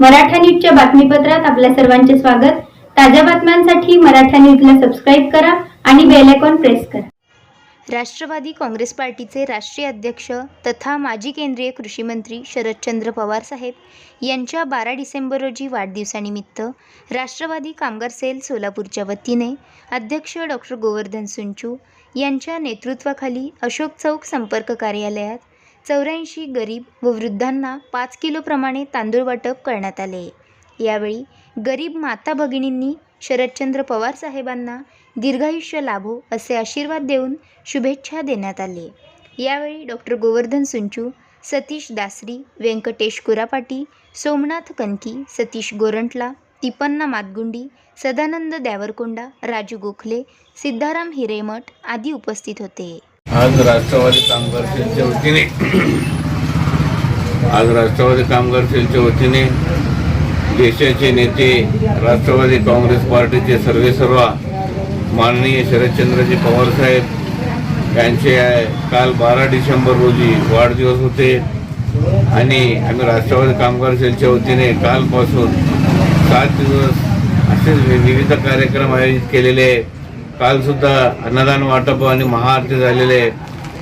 मराठा न्यूजच्या बातमीपत्रात आपल्या सर्वांचे स्वागत. ताज्या बातम्यांसाठी मराठा न्यूजला सबस्क्राईब करा आणि बेल आयकॉन प्रेस करा. राष्ट्रवादी काँग्रेस पार्टीचे राष्ट्रीय अध्यक्ष तथा माजी केंद्रीय कृषी मंत्री शरदचंद्र पवार साहेब यांच्या बारा डिसेंबर रोजी वाढदिवसानिमित्त राष्ट्रवादी कामगार सेल सोलापूरच्या वतीने अध्यक्ष डॉक्टर गोवर्धन सुंचू यांच्या नेतृत्वाखाली अशोक चौक संपर्क कार्यालयात चौऱ्याऐंशी गरीब व वृद्धांना पाच किलोप्रमाणे तांदूळ वाटप करण्यात आले. यावेळी गरीब माता भगिनींनी शरदचंद्र पवार साहेबांना दीर्घायुष्य लाभो असे आशीर्वाद देऊन शुभेच्छा देण्यात आले. यावेळी डॉक्टर गोवर्धन सुंचू सतीश दासरी व्यंकटेश कुरापाटी सोमनाथ कनकी सतीश गोरंटला तिपन्ना मातगुंडी सदानंद द्यावरकोंडा राजू गोखले सिद्धाराम हिरेमठ आदी उपस्थित होते. आज राष्ट्रवादी कामगार सेलच्या वतीने आज राष्ट्रवादी कामगार सेलच्या वतीने देशाचे नेते राष्ट्रवादी काँग्रेस पार्टीचे सर्वेसर्वा माननीय शरदचंद्रजी पवार साहेब यांचे काल बारा डिसेंबर रोजी वाढदिवस होते आणि आम्ही राष्ट्रवादी कामगार सेलच्या वतीने कालपासून सात दिवस असेच विविध कार्यक्रम आयोजित केलेले आहे. कालसुद्धा अन्नदान वाटप आणि महाआरती झालेले आहे.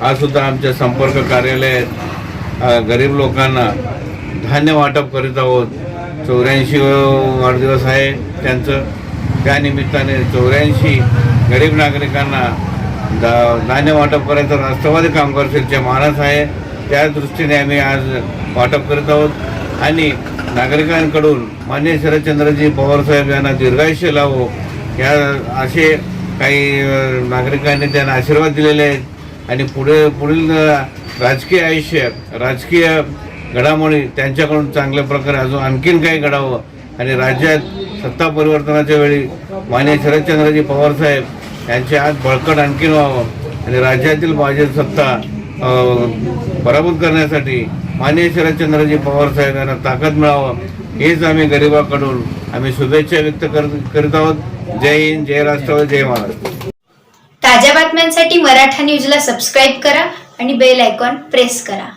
आज सुद्धा आमच्या संपर्क कार्यालयात गरीब लोकांना धान्य वाटप करीत आहोत. चौऱ्याऐंशी वाढदिवस आहे त्यांचं. त्यानिमित्ताने चौऱ्याऐंशी गरीब नागरिकांना दा धान्य वाटप करायचं राष्ट्रवादी कामगार सेलचे मानस आहे त्या दृष्टीने आम्ही आज वाटप करीत आहोत. आणि नागरिकांकडून मान्य शरदचंद्रजी पवारसाहेब यांना दीर्घायुष्य लावो या असे काही नागरिकांनी त्यांना आशीर्वाद दिलेले आहेत. आणि पुढे पुढील राजकीय आयुष्य राजकीय घडामोडी त्यांच्याकडून चांगल्या प्रकारे अजून आणखीन काही घडावं. आणि राज्यात सत्ता परिवर्तनाच्या वेळी मान्य शरदचंद्रजी पवारसाहेब यांचे आज बळकट आणखीन व्हावं. आणि राज्यातील भाजप सत्ता पराभूत करण्यासाठी मान्य शरदचंद्रजी पवारसाहेब यांना ताकद मिळावं. हेच आम्ही गरिबाकडून आम्ही शुभेच्छा व्यक्त कर करीत आहोत. जय हिंद जय राष्ट्र जय महाराष्ट्र. ताज्या बातम्यांसाठी मराठा न्यूजला सबस्क्राईब करा आणि बेल आयकॉन प्रेस करा.